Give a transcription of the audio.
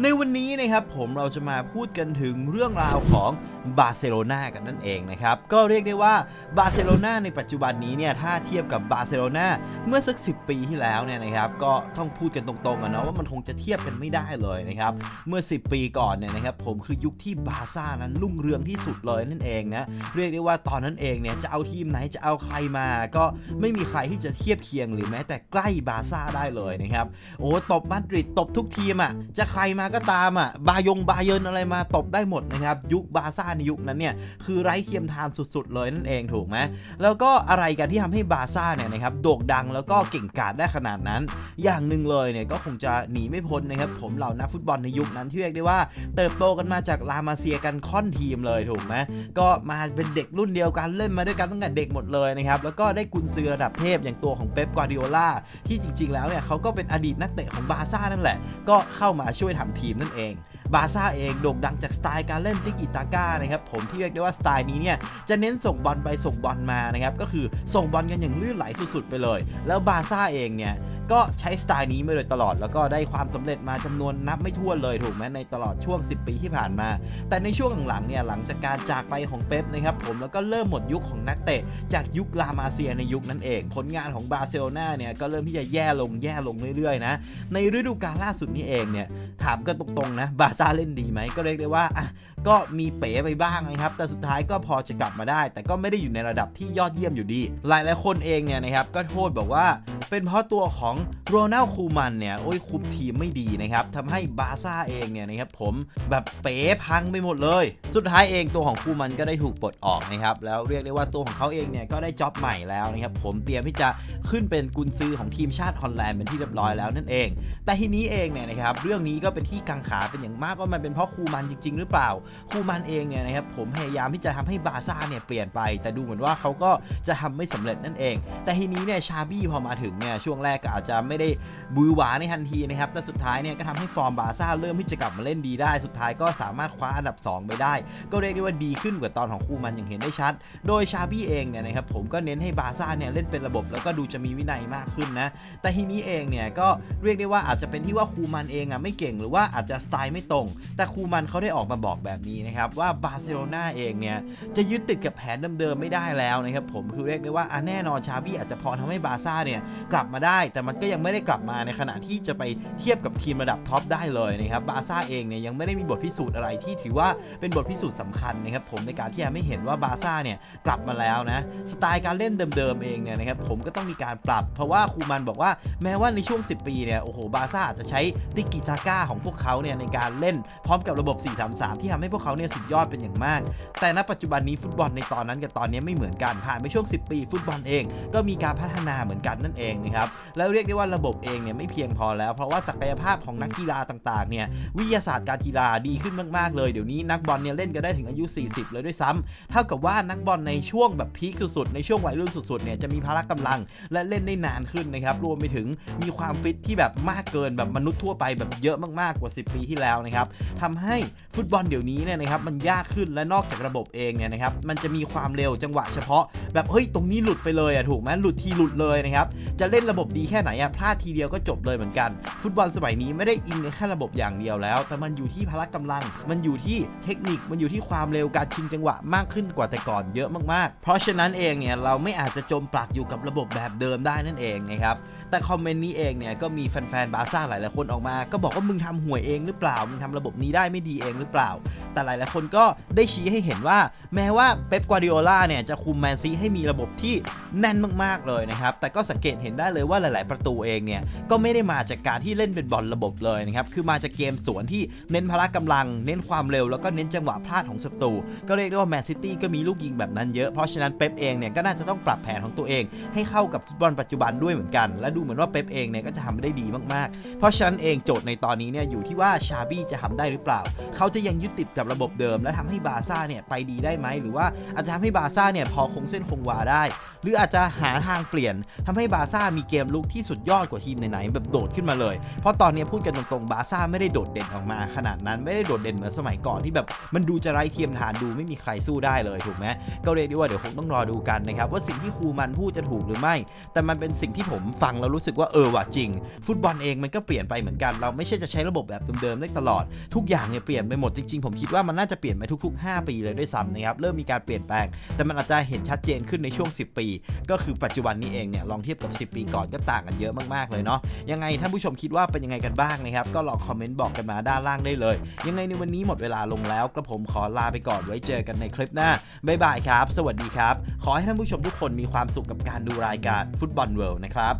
ในวันนี้นะครับผมเราจะมาพูดกันถึงเรื่องราวของบาร์เซโลนากันนั่นเองนะครับ ก็เรียกได้ว่าบาร์เซโลนาในปัจจุบันนี้เนี่ยถ้าเทียบกับบาร์เซโลนาเมื่อสัก 10 ปีที่แล้วเนี่ยนะครับก็ต้องพูดกันตรงๆอะเนาะว่ามันคงจะเทียบกันไม่ได้เลยนะครับเมื่อ 10 ปีก่อนเนี่ยนะครับผมคือยุคที่บาร์ซ่านั้นรุ่งเรืองที่สุดเลยนั่นเองนะเรียกได้ว่าตอนนั้นเองเนี่ยจะเอาทีมไหนจะเอาใครมา ก็ไม่มีใครที่จะเทียบเคียงหรือแม้แต่ใกล้บาร์ซ่าได้เลยนะครับโอ้ตบมาดริดตบทุกทีมอะจะใครมาก็ตามอะบายงบาเยินอะไรมาตบได้หมดนะครับ ยุคบาซ่าในยุคนั้นเนี่ยคือไร้เทียมทานสุดๆ เลยนั่นเองถูกไหมแล้วก็อะไรกันที่ทำให้บาซ่าเนี่ยนะครับโด่งดังแล้วก็เก่งกาจได้ขนาดนั้น อย่างหนึ่งเลยเนี่ยก็คงจะหนีไม่พ้นนะครับผมเหล่านักฟุตบอลในยุคนั้นที่เรียกได้ว่าเติบโตกันมาจากลามาเซียกันค่อนทีมเลยถูกไหมก็มาเป็นเด็กรุ่นเดียวกันเล่นมาด้วยกันตั้งแต่เด็กหมดเลยนะครับแล้วก็ได้กุนซือระดับเทพอย่างตัวของเป๊ป กวาดิโอลาที่จริง ๆ แล้วเนี่ยเขาก็เป็นอดีตนักเตะของบาซ่านั่นแหละ ก็เข้ามาช่วยทำทีมนั่นเอง บาร์ซ่าเองโด่งดังจากสไตล์การเล่นติกิตาก้านะครับผมที่เรียกได้ว่าสไตล์นี้เนี่ยจะเน้นส่งบอลไปส่งบอลมานะครับก็คือส่งบอลกันอย่างลื่นไหลสุดๆไปเลย แล้วบาร์ซ่าเองเนี่ยก็ใช้สไตล์นี้มาโดยตลอด แล้วก็ได้ความสำเร็จมาจำนวนนับไม่ถ้วนเลยถูกไหมในตลอดช่วง 10 ปีที่ผ่านมา แต่ในช่วงหลังๆเนี่ยหลังจากการจากไปของเป๊ปนะครับผมแล้วก็เริ่มหมดยุคของนักเตะ จากยุคลามาเซียในยุคนั้นเอง ผลงานของบาร์เซโลนาเนี่ยก็เริ่มที่จะแย่ลงแย่ลงเรื่อยๆนะในฤดูกาลล่าสุดนี้เองเนี่ยถามกันตรงๆนะบาร์ซาเล่นดีไหมก็เรียกได้ว่าอะก็มีเป๋ไปบ้างนะครับ แต่สุดท้ายก็พอจะกลับมาได้ แต่ก็ไม่ได้อยู่ในระดับที่ยอดเยี่ยมอยู่ดี หลายๆคนเองเนี่ยนะครับก็โทษบอกว่าเป็นเพราะตัวของโรนัลคูมันเนี่ยโอ้ยคุมทีมไม่ดีนะครับทำให้บาซ่าเองเนี่ยนะครับผมแบบเป๋พังไปหมดเลย สุดท้ายเองตัวของคูมันก็ได้ถูกปลดออกนะครับแล้วเรียกได้ว่าตัวของเขาเองเนี่ยก็ได้จ็อบใหม่แล้วนะครับผมเตรียมที่จะ ขึ้นเป็นกุนซือของทีมชาติฮอลแลนด์เป็นที่เรียบร้อยแล้วนั่นเอง แต่ทีนี้เองเนี่ยนะครับเรื่องนี้ก็เป็นที่กังขาเป็นอย่างมากว่ามันเป็นเพราะคูมันจริง ๆ หรือเปล่า คูมันเองเนี่ยนะครับผมพยายามที่จะทำให้บาซ่าเนี่ยเปลี่ยนไป แต่ดูเหมือนว่าเขาก็จะทำไม่สำเร็จนั่นเอง แต่ทีนี้เนี่ยชาบี้พอมาถึงเนี่ยช่วงแรกก็อาจจะไม่ได้บือหวาในทันทีนะครับแต่สุดท้ายเนี่ยก็ทำให้ฟอร์มบาซ่าเริ่มที่จะกลับมาเล่นดีได้ สุดท้ายก็สามารถคว้าอันดับ 2 ไปได้ ก็เรียกได้ว่าดีขึ้นกว่าตอนของคูมันอย่างเห็นได้ชัด โดยชาบี้เองเนี่ยนะครับผมก็เน้นให้บาซ่าเนี่ยเล่นเป็นระบบแล้วก็ดูจะมีวินัยมากขึ้นนะ แต่ทีนี้เองเนี่ยก็เรียกได้ว่าอาจจะเป็นที่ว่าคูมันเองอะไม่เก่งหรือว่าอาจจะสไตล์ไม่ตรง แต่คูมันเขาได้ออกมาบอกแบบนี้นะครับว่าบาร์เซโลนาเองเนี่ยจะยึดติดกับแผนเดิมๆไม่ได้แล้วนะครับผมคือเรียกได้ว่าอะแน่นอนชาบี้อาจจะพอทำให้บาร์ซ่าเนี่ยกลับมาได้ แต่มันก็ยังไม่ได้กลับมาในขณะที่จะไปเทียบกับทีมระดับท็อปได้เลยนะครับบาร์ซ่าเองเนี่ยยังไม่ได้มีบทพิสูจน์อะไรที่ถือว่าเป็นบทพิสูจน์สำคัญนะครับผมในการที่จะไม่เห็นว่าบาร์ซ่าเนี่ยกลับมาแล้วนะสไตล์การเล่นเดิมๆเองเนี่ยนะครับผมก็ต้องมีการปรับ เพราะว่าคูมันบอกว่าแม้ว่าในช่วง 10 ปีเนี่ยโอ้โหบาซ่าอาจจะใช้ติกิตาก้าของพวกเขาเนี่ยในการเล่นพร้อมกับระบบ 4-3-3 ที่ทำให้พวกเขาเนี่ยสุดยอดเป็นอย่างมาก แต่ณปัจจุบันนี้ฟุตบอลในตอนนั้นกับตอนนี้ไม่เหมือนกันผ่านไปช่วง 10 ปี ฟุตบอลเอง ก็มีการพัฒนาเหมือนกันนั่นเองนะครับแล้วเรียกได้ว่าระบบเองเนี่ยไม่เพียงพอแล้ว เพราะว่าศักยภาพของนักกีฬาต่างๆเนี่ยวิทยาศาสตร์การกีฬาดีขึ้นมากๆเลยเดี๋ยวนี้นักบอลเนี่ยเล่นกันได้ถึงอายุ 40 เลยด้วยซ้ำเท่ากับว่านักบอลในช่วงแบบพีคสุดๆในช่วงวัยรุ่นสุดๆเนี่ยจะมีพละกำลังและเล่นได้นานขึ้นนะครับรวมไปถึงมีความฟิตที่แบบมากเกินแบบมนุษย์ทั่วไปแบบเยอะมากๆกว่า 10 ปีที่แล้วนะครับทำให้ฟุตบอลเดี๋ยวนี้เนี่ยนะครับมันยากขึ้นและนอกจากระบบเองเนี่ยนะครับมันจะมีความเร็วจังหวะเฉพาะ แบบเฮ้ยตรงนี้หลุดไปเลยอะถูกไหมหลุดทีหลุดเลยนะครับจะเล่นระบบดีแค่ไหนอะพลาดทีเดียวก็จบเลยเหมือนกัน ฟุตบอลสมัยนี้ไม่ได้อิงในแค่ระบบอย่างเดียวแล้ว แต่มันอยู่ที่พละกำลัง มันอยู่ที่เทคนิคมันอยู่ที่ความเร็วการชิงจังหวะมากขึ้นกว่าแต่ก่อนเยอะมากๆ เพราะฉะนั้นเองเนี่ยเราไม่อาจจะจมปลักอยู่กับระบบแบบเดิมได้นั่นเองนะครับแต่คอมเมนต์นี้เองเนี่ยก็มีแฟนๆบาร์ซ่าหลายๆคนออกมา ก็บอกว่ามึงทำห่วยเองหรือเปล่ามึงทำระบบนี้ได้ไม่ดีเองหรือเปล่า แต่หลายๆคนก็ได้ชี้ให้เห็นว่า แม้ว่าเป๊ปกวาร์ดิโอลาเนี่ยจะคุมแมนซีให้มีระบบที่แน่นมากๆเลยนะครับแต่ก็สังเกตเห็นได้เลยว่าหลาย ๆ ประตูเองเนี่ยก็ไม่ได้มาจากการที่เล่นเป็นบอลระบบเลยนะครับคือมาจากเกมสวนที่เน้นพละกำลัง เน้นความเร็วแล้วก็เน้นจังหวะพลาดของศัตรูก็เรียกได้ว่าแมนซิตี้ก็มีลูกยิงแบบนั้นเยอะเพราะฉะนั้นเป๊ปเองเนี่ยก็น่าจะต้องปรับแผนของตัวเองให้เข้ากับฟุตบอลปัจจุบันด้วยเหมือนกัน และดูเหมือนว่าเป๊ปเองเนี่ยก็จะทำได้ดีมากๆ เพราะฉะนั้นเองโจทย์ในตอนนี้เนี่ยอยู่ที่ว่าชาบี้จะทำได้หรือเปล่า เขาจะยังยึดติดกับระบบเดิม และทำให้บาร์ซ่าเนี่ยไปดีได้ไหมหรือว่าอาจจะทำให้บาร์ซ่าเนี่ยพอคงเส้นคงวาได้ หรืออาจจะหาทางเปลี่ยนทำให้บาร์ซ่ามีเกมลุกที่สุดยอดกว่าทีมไหนๆแบบโดดขึ้นมาเลย เพราะตอนนี้พูดกันตรงๆบาร์ซ่าไม่ได้โดดเด่นออกมาขนาดนั้นไม่ได้โดดเด่นเหมือนสมัยก่อนที่แบบมันดูจะไร้เทียมทานดูไม่มีใครสู้ได้เลยถูกไหมก็เรียกได้ว่าเดี๋ยวคงต้องรอดูกันนะครับว่าสิ่งที่ครูมันพูดจะถูกหรือไม่แต่มันเป็นสิ่งที่ผมฟังแล้วรู้สึกว่าเออว่ะจริง ฟุตบอลเองมันก็เปลี่ยนไปเหมือนกัน เราไม่ใช่จะใช้ระบบแบบเดิมๆได้ตลอด ทุกอย่างเนี่ยเปลี่ยนไปหมดจริงๆ ผมคิดว่ามันน่าจะเปลี่ยนไปทุก ๆ 5 ปีเลยด้วยซ้ำนะครับ เริ่มมีการเปลี่ยนแปลง แต่มันอาจจะเห็นชัดเจนขึ้นในช่วง 10 ปี ก็คือปัจจุบันนี้เองเนี่ยลองเทียบกับ 10 ปีก่อนก็ต่างกันเยอะมากๆเลยเนาะ ยังไงท่านผู้ชมคิดว่าเป็นยังไงกันบ้างนะครับ ก็ลองคอมเมนต์บอกกันมาด้านล่างได้เลย ยังไงในวันนี้หมดเวลาลงแล้วกระผมขอลาไปก่อนไว้เจอกันในคลิปหน้าบ๊ายบายครับ สวัสดีครับขอให้ท่านผู้ชมทุกคนมีความสุขกับการดูรายการฟุตบอลเวิลด์นะครับ